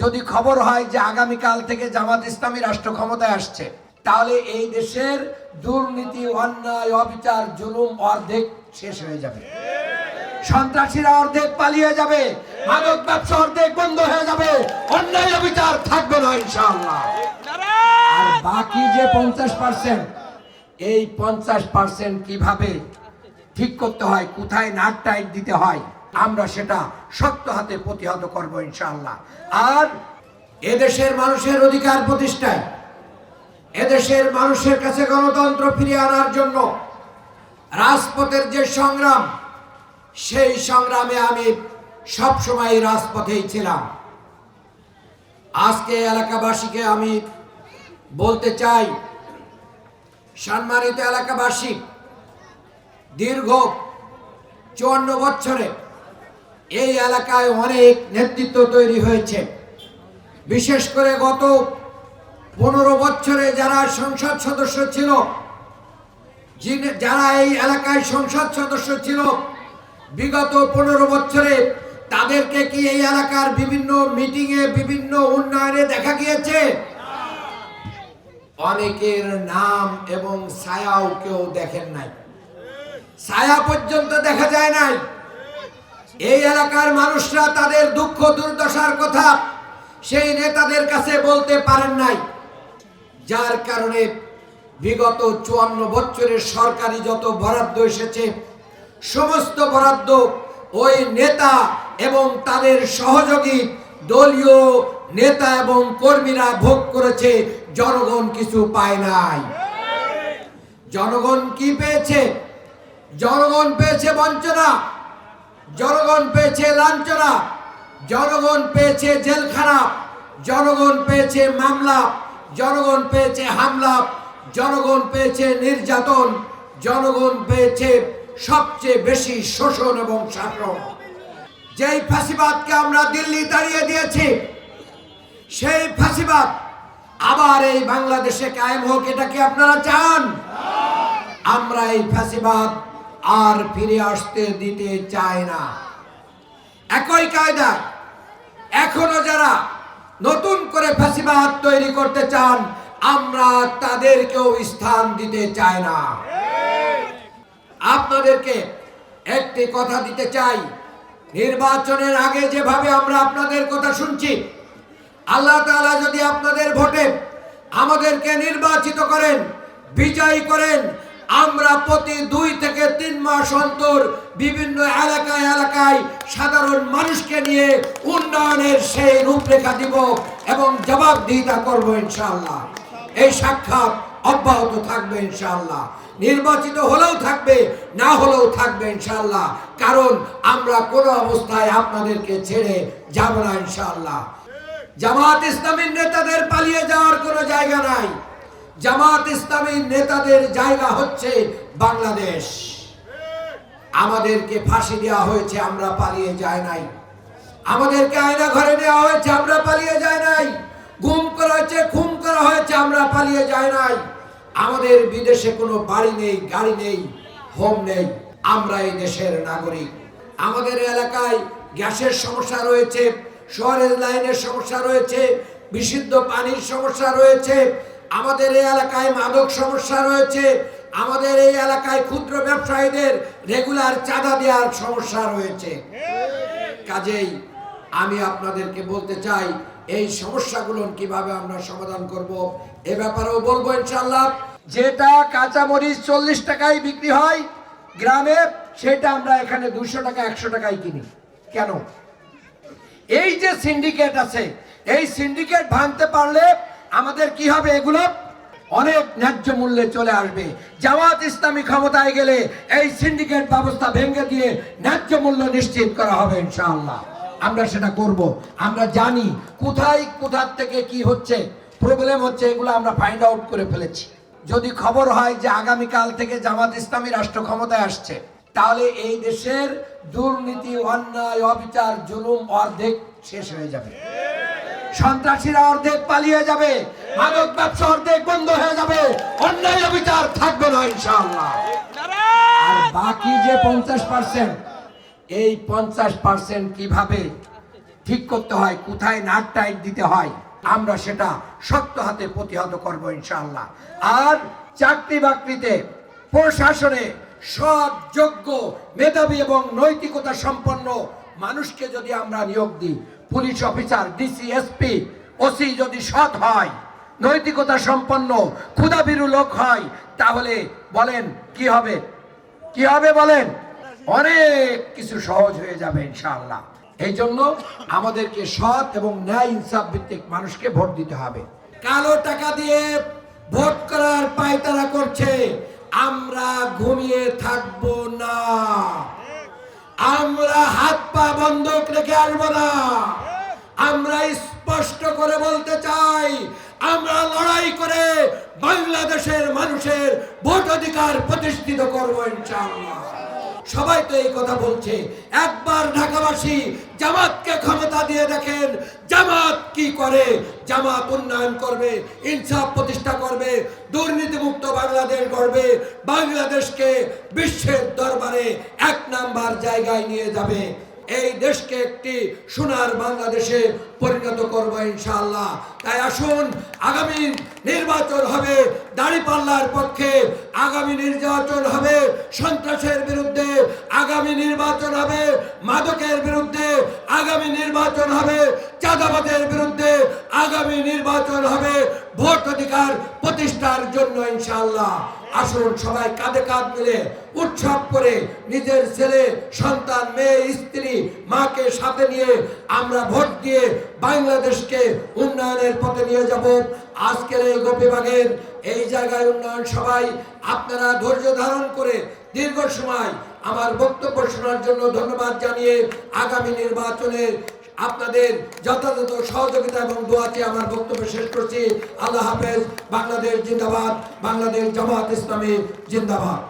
যদি খবর হয় যে আগামীকাল থেকে জামাত ইসলামী রাষ্ট্র ক্ষমতায় আসছে, তাহলে এই দেশের দুর্নীতি, অন্যায়, অবিচার, জুলুম অর্ধেক শেষ হয়ে যাবে। সন্ত্রাসীরা অর্ধেক পালিয়ে যাবে, মাদক ব্যবসা অর্ধেক বন্ধ হয়ে যাবে, অন্যায়, অবিচার থাকবে না, ইনশাআল্লাহ। আর বাকি যে পঞ্চাশ পার্সেন্ট, এই পঞ্চাশ পার্সেন্ট কীভাবে ঠিক করতে হয়, কোথায় নাট টাইট দিতে হয় আমরা সেটা শক্ত হাতে প্রতিহত করব ইনশাআল্লাহ। আর এদেশের মানুষের অধিকার প্রতিষ্ঠায়, এদেশের মানুষের কাছে গণতন্ত্র ফিরিয়ে আনার জন্য রাজপথের যে সংগ্রাম, সেই সংগ্রামে আমি সবসময় রাজপথেই ছিলাম। আজকে এলাকাবাসীকে আমি বলতে চাই, সম্মানিত এলাকাবাসী, দীর্ঘ চুয়ান্ন বছরে এই এলাকায় অনেক নেতৃত্ব তৈরি হয়েছে। বিশেষ করে গত পনেরো বছরে যারা সংসদ সদস্য ছিল যারা এই এলাকায় সংসদ সদস্য ছিল, বিগত পনেরো বছরে তাদেরকে কি এই এলাকার বিভিন্ন মিটিংয়ে বিভিন্ন উন্নয়নে দেখা গিয়েছে? অনেকের নাম এবং ছায়াও কেউ দেখেন নাই। ছায়া পর্যন্ত দেখা যায় নাই। এই এলাকার মানুষরা তাদের দুঃখ দুর্দশার কথা সেই নেতাদের কাছে বলতে পারেন নাই। যার কারণে বিগত চুয়ান্ন বছরের সরকারি যত বরাদ্দ এসেছে, সমস্ত বরাদ্দ ওই নেতা এবং তাদের সহযোগী দলীয় নেতা এবং কর্মীরা ভোগ করেছে, জনগণ কিছু পায় নাই। জনগণ কি পেয়েছে? জনগণ পেয়েছে বঞ্চনা। জনগণ পেয়েছে লাঞ্ছনা, জনগণ পেয়েছে জেলখানা জনগণ পেয়েছে মামলা, জনগণ পেয়েছে হামলা, জনগণ পেয়েছে নির্যাতন, জনগণ পেয়েছে সবচেয়ে বেশি শোষণ এবং শাসন যেই ফাঁসিবাদকে আমরা দিল্লি দাঁড়িয়ে দিয়েছি, সেই ফাঁসিবাদ আবার এই বাংলাদেশে কায়েম হোক, এটা কি আপনারা চান? আমরা এই ফাঁসিবাদ আর ফিরে আসতে দিতে চায় না। একই কায়দা, এখনও যারা নতুন করে ফাঁসিবাদ তৈরি করতে চান, আমরা তাদেরকেও স্থান দিতে চাই না। আপনাদেরকে একটি কথা দিতে চাই, নির্বাচনের আগে যেভাবে আমরা আপনাদের কথা শুনছি, আল্লাহ তাআলা যদি আপনাদের ভোটে আমাদেরকে নির্বাচিত করেন, বিজয়ী করেন আমরা প্রতি দুই থেকে তিন মাস অন্তর বিভিন্ন এলাকায় এলাকায় সাধারণ মানুষকে নিয়ে উন্নয়নের সেই রূপরেখা দিব এবং জবাবদিহিতা করব ইনশাআল্লাহ। এই সাক্ষাৎ অব্যাহত থাকবে ইনশাআল্লাহ। নির্বাচিত হলেও থাকবে, না হলেও থাকবে ইনশাআল্লাহ। কারণ আমরা কোনো অবস্থায় আপনাদেরকে ছেড়ে যাব না ইনশাআল্লাহ। জামাত ইসলামীর নেতাদের পালিয়ে যাওয়ার কোনো জায়গা নাই। জামাত ইসলামীর নেতাদের জায়গা হচ্ছে বাংলাদেশ। আমাদেরকে ফাঁসি দেওয়া হয়েছে, আমরা পালিয়ে যাই নাই। আমাদেরকে আয়না ঘরে নেওয়া হয়েছে, আমরা পালিয়ে যাই নাই। গুম করা হয়েছে, খুন করা হয়েছে, আমরা পালিয়ে যাই নাই। আমাদের বিদেশে কোনো বাড়ি নেই, গাড়ি নেই, হোম নেই। আমরা এই দেশের নাগরিক। আমাদের এলাকায় গ্যাসের সমস্যা রয়েছে শহরের লাইনের সমস্যা রয়েছে, বিশুদ্ধ পানির সমস্যা রয়েছে আমাদের এই এলাকায় মাদক সমস্যা রয়েছে। আমাদের এই এলাকায় ক্ষুদ্র ব্যবসায়ীদের রেগুলার চাঁদা দেওয়ার সমস্যা রয়েছে। কাজেই আমি আপনাদেরকে বলতে চাই, এই সমস্যাগুলো কীভাবে আমরা সমাধান করব এ ব্যাপারেও বলব ইনশাল্লাহ যেটা কাঁচামরিচ চল্লিশ টাকায় বিক্রি হয় গ্রামে, সেটা আমরা এখানে দুশো টাকা, একশো টাকায় কিনি। কেন? এই যে সিন্ডিকেট আছে, এই সিন্ডিকেট ভাঙতে পারলে আমাদের কি হবে এগুলো? অনেক ন্যায্য মূল্যে চলে আসবে। জামাত ইসলামী ক্ষমতায় গেলে এই সিন্ডিকেট ব্যবস্থা ভেঙে দিয়ে ন্যায্য মূল্য নিশ্চিত করা হবে ইনশাআল্লাহ। আমরা সেটা করব। আমরা জানি কোথায়, কোথার থেকে কি হচ্ছে প্রবলেম হচ্ছে, এগুলো আমরা ফাইন্ড আউট করে ফেলেছি। যদি খবর হয় যে আগামীকাল থেকে জামাত ইসলামী রাষ্ট্র ক্ষমতায় আসছে, তাহলে এই দেশের দুর্নীতি, অন্যায়, অবিচার, জুলুম অর্ধেক শেষ হয়ে যাবে। সন্ত্রাসীরা অর্ধেক পালিয়ে যাবে, মাদক ব্যবসা অর্ধেক বন্ধ হয়ে যাবে, অন্যায় অবিচার থাকবে না, ইনশাআল্লাহ। আর বাকি যে পঞ্চাশ পার্সেন্ট এই পঞ্চাশ পার্সেন্ট কীভাবে ঠিক করতে হয়, কোথায় নাট টাইট দিতে হয়, আমরা সেটা শক্ত হাতে প্রতিহত করব, ইনশাআল্লাহ। আর চাকরি বাকরিতে প্রশাসনে সৎ, যোগ্য, মেধাবী এবং নৈতিকতা সম্পন্ন মানুষকে যদি আমরা নিয়োগ দিই police officer DC SP OC যদি সৎ হয়, নৈতিকতা সম্পন্ন ক্ষুদাবিরু লোক হয়, তাহলে বলেন, কি হবে? কি হবে বলেন? অনেক কিছু সহজ হয়ে যাবে, ইনশাআল্লাহ। এই জন্য আমাদেরকে সৎ এবং ন্যায় ইনসাফ ভিত্তিক মানুষকে ভোট দিতে হবে। কালো টাকা দিয়ে ভোট করার পায়তারা করছে, আমরা ঘুমিয়ে থাকব না। আমরা হাত পা বন্ধক রেখে আসব না। আমরা স্পষ্ট করে বলতে চাই, আমরা লড়াই করে বাংলাদেশের মানুষের ভোট অধিকার প্রতিষ্ঠিত করব ইনশাআল্লাহ। সবাই তো এই কথা বলছে। একবার ঢাকাবাসী জামাতকে ক্ষমতা দিয়ে দেখেন, জামাত কি করে? জামাত উন্নয়ন করবে, ইনসাফ প্রতিষ্ঠা করবে, দুর্নীতিমুক্ত বাংলাদেশ গড়বে, বাংলাদেশকে বিশ্বের দরবারে এক নাম্বার জায়গায় নিয়ে যাবে। এই দেশকে একটি সোনার বাংলাদেশে পরিণত করব ইনশাআল্লাহ। তাই আসুন, আগামী নির্বাচন হবে, দাড়িপাল্লার পক্ষে আগামী নির্বাচন হবে, সন্ত্রাসের বিরুদ্ধে আগামী নির্বাচন হবে, মাদকের বিরুদ্ধে আগামী নির্বাচন হবে চাঁদাবাদের বিরুদ্ধে আগামী নির্বাচন হবে, ভোট অধিকার প্রতিষ্ঠার জন্য ইনশাআল্লাহ। আসুন সবাই কাঁধে কাঁধ মিলে উৎসব করে নিজের ছেলে, সন্তান, মেয়ে, স্ত্রী, মাকে সাথে নিয়ে আমরা ভোট দিয়ে বাংলাদেশকে উন্নয়নের পথে নিয়ে যাব। আজকের এই গোপীবাগের এই জায়গায় উন্নয়ন সবাই আপনারা ধৈর্য ধারণ করে দীর্ঘ সময় আমার বক্তব্য শোনার জন্য ধন্যবাদ জানিয়ে আগামী নির্বাচনে আপনাদের যথাযথ সহযোগিতা এবং দোয়াতে আমার বক্তব্য শেষ করছি। আল্লাহ হাফেজ, বাংলাদেশ জিন্দাবাদ, বাংলাদেশ জামাত ইসলামী জিন্দাবাদ।